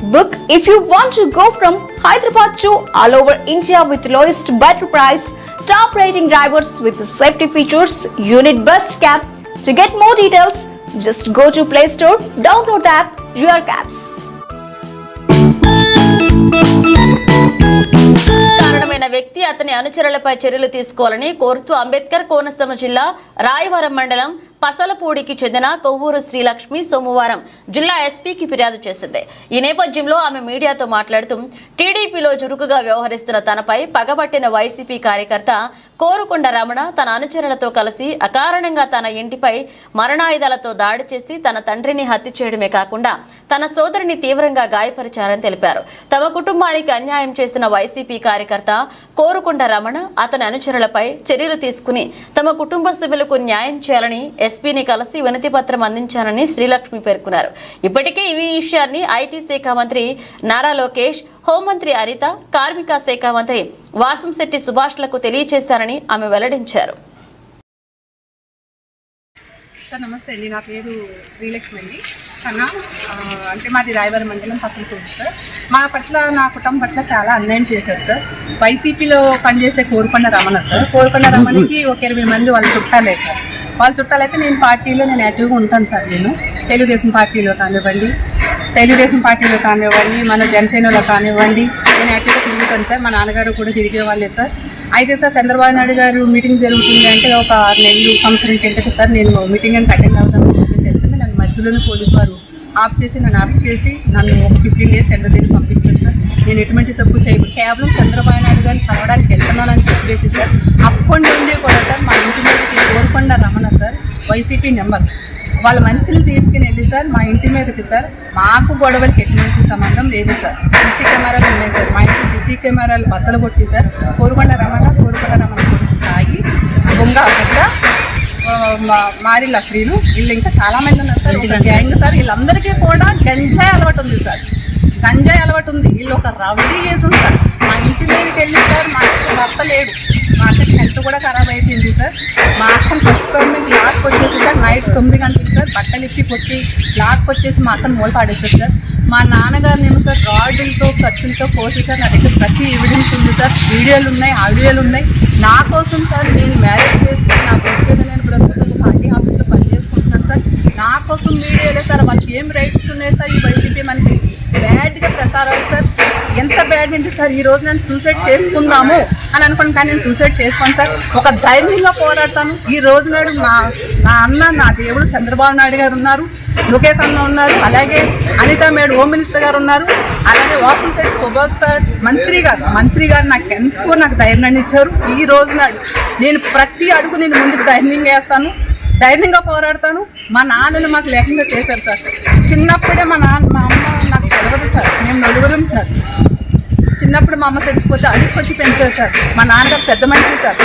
Book if you want to go from Hyderabad to all over India with lowest better price, top rating drivers with safety features, unit best cab. To get more details, just go to Play Store, download the app Your Cabs. కారణమైన వ్యక్తి అతని అనుచరులపై చర్యలు తీసుకోవాలని కోరుతూ అంబేద్కర్ కోనసీమ జిల్లా రాయవరం మండలం పసలపూడికి చెందిన కొవ్వూరు శ్రీలక్ష్మి సోమవారం జిల్లా ఎస్పీకి ఫిర్యాదు చేసింది. ఈ నేపథ్యంలో ఆమె మీడియాతో మాట్లాడుతూ టీడీపీలో చురుకుగా వ్యవహరిస్తున్న తనపై పగబట్టిన వైసీపీ కార్యకర్త కోరుకొండ రమణ తన అనుచరులతో కలిసి అకారణంగా తన ఇంటిపై మరణాయుధాలతో దాడి చేసి తన తండ్రిని హత్య చేయడమే కాకుండా తన సోదరిని తీవ్రంగా గాయపరిచారని తెలిపారు. తమ కుటుంబానికి అన్యాయం చేసిన వైసీపీ కార్యకర్త కోరుకొండ రమణ అతని అనుచరులపై చర్యలు తీసుకుని తమ కుటుంబ సభ్యులకు న్యాయం చేయాలని ఎస్పీని కలిసి వినతి పత్రం అందించానని శ్రీలక్ష్మి పేర్కొన్నారు. ఇప్పటికే ఈ విషయాన్ని ఐటీ శాఖ మంత్రి నారా లోకేష్ హోంమంత్రి అనిత కార్మిక శాఖ మంత్రి వాసంశెట్టి సుభాష్లకు తెలియజేశారని ఆమె వెల్లడించారు. సార్ నమస్తే అండి. నా పేరు శ్రీలక్ష్మి అండి. కన్నా అంటే మాది రాయవరం మండలం పసలకూరు సార్. మా పట్ల నా కుటుంబం పట్ల చాలా అన్యాయం చేశారు సార్. వైసీపీలో పనిచేసే కోరుకొండ రమణ సార్. కోరుకొండ రమణకి ఒక ఇరవై మంది వాళ్ళు చుట్టాలే సార్. వాళ్ళ చుట్టాలైతే నేను పార్టీలో నేను యాక్టివ్గా ఉంటాను సార్ నేను. తెలుగుదేశం పార్టీలో కానివ్వండి తెలుగుదేశం పార్టీలో కానివ్వండి మన జనసేనలో కానివ్వండి నేను యాక్టివ్గా తిరుగుతాను సార్. మా నాన్నగారు కూడా తిరిగే వాళ్ళే సార్. అయితే సార్ చంద్రబాబు నాయుడు గారు మీటింగ్ జరుగుతుంది అంటే ఒక ఆరు నెలలు సంవత్సరం కిందట సార్ నేను మీటింగ్ అని అటెండ్ అవుతామని చెప్పేసి వెళ్తుంది నన్ను మధ్యలోనే పోలీసు వారు ఆఫ్ చేసి నన్ను అరెస్ట్ చేసి నన్ను ఒక ఫిఫ్టీన్ డేస్ సెంటర్ దగ్గర పంపించారు సార్. నేను ఎటువంటి తప్పు చేయను. కేవలం చంద్రబాబు నాయుడు గారిని కలవడానికి వెళ్తున్నానని చెప్పేసి సార్ అప్పటి నుండి కూడా సార్ మా ఇంటి మీదకి కోరుకుండా రమణ వైసీపీ నెంబర్. వాళ్ళ మనుషులు తీసుకుని వెళ్ళి సార్ మా ఇంటి మీదకి సార్ మాకు గొడవలకి ఎటువంటి సంబంధం లేదు సార్. సీసీ కెమెరాలు ఉన్నాయి సార్. మా ఇంటి సీసీ కెమెరాలు బద్దలు కొట్టి సార్ కోరుకొండ రమణ కోరుకొండ రమణ కొడుకు సాగి బొంగ పెద్ద మారిల్ల స్త్రీలు వీళ్ళు ఇంకా చాలా మంది ఉన్నారు సార్. ఒక గ్యాంగ్ సార్. వీళ్ళందరికీ కూడా గంజాయి అలవాటు ఉంది సార్. గంజాయి అలవాటు ఉంది. వీళ్ళు ఒక రౌడీ చేసి సార్. మా ఇంటి మీదకి వెళ్ళి సార్ మా అత్త లేడు మా అక్కకి హెల్త్ కూడా ఖరాబ్ అయిపోయింది సార్ మా అక్కని పట్టుకొని నుంచి లాక్ వచ్చేసి సార్ నైట్ తొమ్మిది గంటలకు సార్ బట్టలు ఇప్పి కొట్టి లాక్ వచ్చేసి మా అక్కని మూలపాడేశారు సార్ మా నాన్నగారినేమో సార్ రాడ్లతో కత్తులతో కోసి సార్ నా దగ్గర ప్రతి ఎవిడెన్స్ ఉంది సార్ వీడియోలు ఉన్నాయి ఆడియోలు ఉన్నాయి. నా కోసం సార్ నేను మ్యారేజ్ చేసుకుని నా బ్రతుకుని నేను ప్రస్తుతం పార్టీ ఆఫీస్లో పనిచేసుకుంటున్నాను సార్ నా కోసం వీడియోలే సార్ వాళ్ళకి ఏం రైట్స్ ఉన్నాయి సార్ ఈ వైసీపీ మనిషి బ్యాడ్గా ప్రసారాలు సార్. ఎంత బ్యాడ్ అంటే సార్? ఈ రోజు నేను సూసైడ్ చేసుకుందాము అని అనుకున్నాను కానీ నేను సూసైడ్ చేసుకోను సార్. ఒక ధైర్యంగా పోరాడతాను. ఈ రోజు నాడు నా నా అన్న నా దేవుడు చంద్రబాబు నాయుడు గారు ఉన్నారు లోకేష్ అన్న ఉన్నారు అలాగే అనిత మేడు హోమ్ మినిస్టర్ గారు ఉన్నారు అలాగే వాసన్ సెట్ సుభాష్ సార్ మంత్రి గారు. మంత్రి గారు నాకు ఎంతో నాకు ధైర్యాన్ని ఇచ్చారు. ఈ రోజు నాడు నేను ప్రతి అడుగు నేను ముందుకు ధైర్యంగా వేస్తాను. ధైర్యంగా పోరాడతాను. మా నాన్నను మాకు లేకుండా చేశారు సార్. చిన్నప్పుడే మా నాన్న సార్. చిన్నప్పుడు మా అమ్మ చచ్చిపోతే అడుక్కొచ్చి పెంచారు సార్. మా నాన్నగారు పెద్ద మనిషి సార్.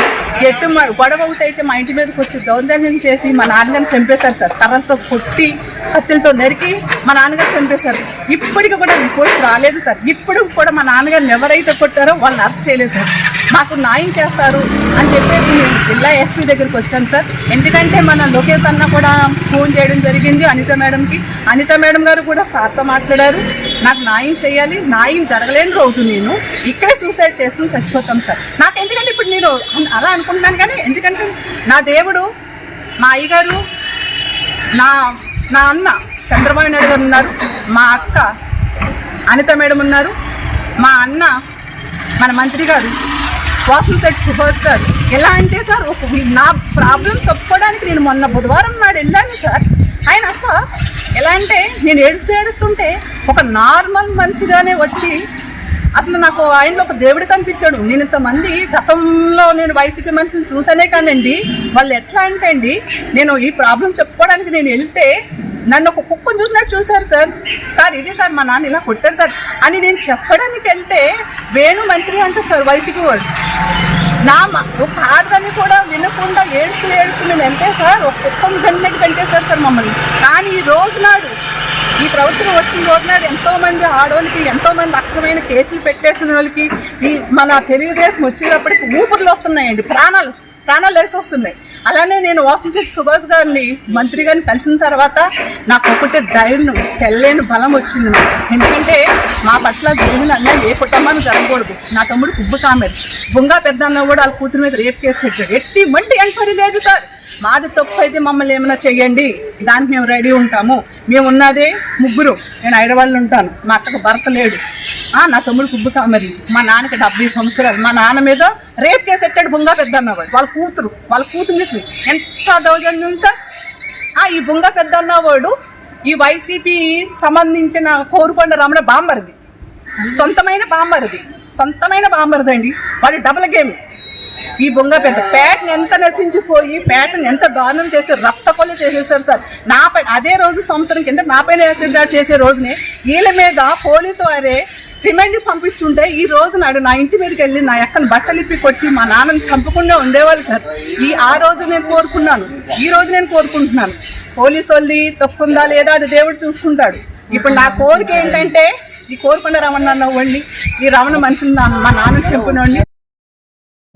ఎట్టు గొడవ ఒకటి అయితే మా ఇంటి మీదకి వచ్చి దౌర్జన్యం చేసి మా నాన్నగారిని చంపేశారు సార్. కర్రలతో కొట్టి కత్తులతో నరికి మా నాన్నగారు చంపేశారు ఇప్పటికి కూడా రిపోర్ట్స్ రాలేదు సార్. ఇప్పుడు కూడా మా నాన్నగారిని ఎవరైతే కొట్టారో వాళ్ళని అరెస్ట్ చేయలేదు సార్. మాకు న్యాయం చేస్తారు అని చెప్పేసి మేము జిల్లా ఎస్పీ దగ్గరికి వచ్చాను సార్. ఎందుకంటే మన లోకేష్ అన్న కూడా ఫోన్ చేయడం జరిగింది అనిత మేడంకి. అనిత మేడం గారు కూడా సార్తో మాట్లాడారు. నాకు న్యాయం చేయాలి న్యాయం జరగలేని రోజు నేను. ఇక్కడే సూసైడ్ చేసుకుని చచ్చిపోతాం సార్. నాకు ఎందుకంటే ఇప్పుడు నేను అలా అనుకుంటున్నాను కానీ ఎందుకంటే నా దేవుడు మా అయ్యగారు నా నా అన్న చంద్రబాబు నాయుడు గారు ఉన్నారు. మా అక్క అనిత మేడం ఉన్నారు. మా అన్న మన మంత్రి గారు వాసుల సెట్ సుభాష్ గారు ఎలా అంటే సార్ ఒక నా ప్రాబ్లం చెప్పుకోవడానికి నేను మొన్న బుధవారం నాడు వెళ్ళాను సార్. ఆయన అసలు ఎలా అంటే నేను ఏడుస్తూ ఏడుస్తుంటే ఒక నార్మల్ మనిషిగానే వచ్చి అసలు నాకు ఆయనలో ఒక దేవుడు కనిపించాడు. నేను ఇంతమంది గతంలో నేను వైసీపీ మనుషులను చూసానే కానండి వాళ్ళు ఎట్లా అంటే అండి నేను ఈ ప్రాబ్లం చెప్పుకోవడానికి నేను వెళ్తే నన్ను ఒక కుక్కను చూసినట్టు చూశారు సార్. సార్ ఇది సార్ మా నాన్న ఇలా కొట్టారు సార్ అని నేను చెప్పడానికి వెళ్తే వేణు మంత్రి అంటే సార్ వైసీపీ వాడు. నా ఒక ఆడదాన్ని కూడా వినకుండా ఏడుస్తూ ఏడుస్తూ మేము ఎంతే సార్ ఒక్కొక్క కుక్కను కన్నట్టు సార్ మమ్మల్ని. కానీ ఈ రోజు నాడు ఈ ప్రభుత్వం వచ్చిన రోజు నాడు ఆడవాళ్ళకి ఎంతోమంది అక్రమైన కేసులు పెట్టేసిన వాళ్ళకి ఈ మన తెలుగుదేశం వచ్చేటప్పటికి ఊపిర్లు వస్తున్నాయండి. ప్రాణాలు ప్రాణాలు వేసి వస్తున్నాయి అలానే నేను వాసంశెట్టి సుభాష్ గారిని మంత్రి గారిని కలిసిన తర్వాత నాకు ఒకటే ధైర్యం తెల్లేని బలం వచ్చింది నాకు. ఎందుకంటే మా పట్ల జరిగిన అన్యాయం ఏ కుటుంబాన్ని జరగకూడదు. నా తమ్ముడు కుబ్బు కామెరు బొంగా పెద్దన్న కూడా వాళ్ళ కూతురు మీద రేపు చేసి పెట్టాడు. ఎట్టి మంటి ఎంక్వైరీ లేదు సార్. మాది తప్పు అయితే మమ్మల్ని ఏమైనా చేయండి దానికి మేము రెడీ ఉంటాము. మేము ఉన్నదే ముగ్గురు. నేను హైదరాబాద్లో ఉంటాను. మా అక్కకు భర్త లేడు. నా తమ్ముడు కుబ్బు కామరి మా నాన్నకి డెబ్బై సంవత్సరాలు. మా నాన్న మీద రేప్ కేసు ఎట్టాడు బుంగా పెద్ద అన్నవాడు వాళ్ళ కూతురు. వాళ్ళ కూతురు చేసి ఎంత దౌర్జన్యం సార్? ఆ, ఈ బుంగా పెద్ద అన్నవాడు ఈ వైసీపీ సంబంధించిన కోరుకొండ రమణ బాంబర్ది. సొంతమైన బాంబర్ది. సొంతమైన బాంబర్ది అండి వాడి డబుల్ గేమ్. ఈ బొంగ పెద్ద పేటను ఎంత నశించిపోయి పేటను ఎంత దారుణం చేస్తే రక్త కొలి చేసేసారు సార్. నా పై అదే రోజు సంవత్సరం కింద నా పైన యాసిడ్ దాడి చేసే రోజునే వీళ్ళ మీద పోలీసు వారే రిమైండ్ పంపించుంటే ఈ రోజు నాడు నా ఇంటి మీదకి వెళ్ళి నా ఎక్కని బట్టలిప్పి కొట్టి మా నాన్నని చంపకుండా ఉండేవాళ్ళు సార్. ఈ ఆ రోజు నేను కోరుకున్నాను. ఈ రోజు నేను కోరుకుంటున్నాను. పోలీసు వాళ్ళది తప్పుందా లేదా అది దేవుడు చూసుకుంటాడు. ఇప్పుడు నా కోరిక ఏంటంటే ఈ కోరుకున్న రమణ అన్న వాళ్ళని ఈ రమణ మనుషులు నా- మా నాన్న చంపినోడిని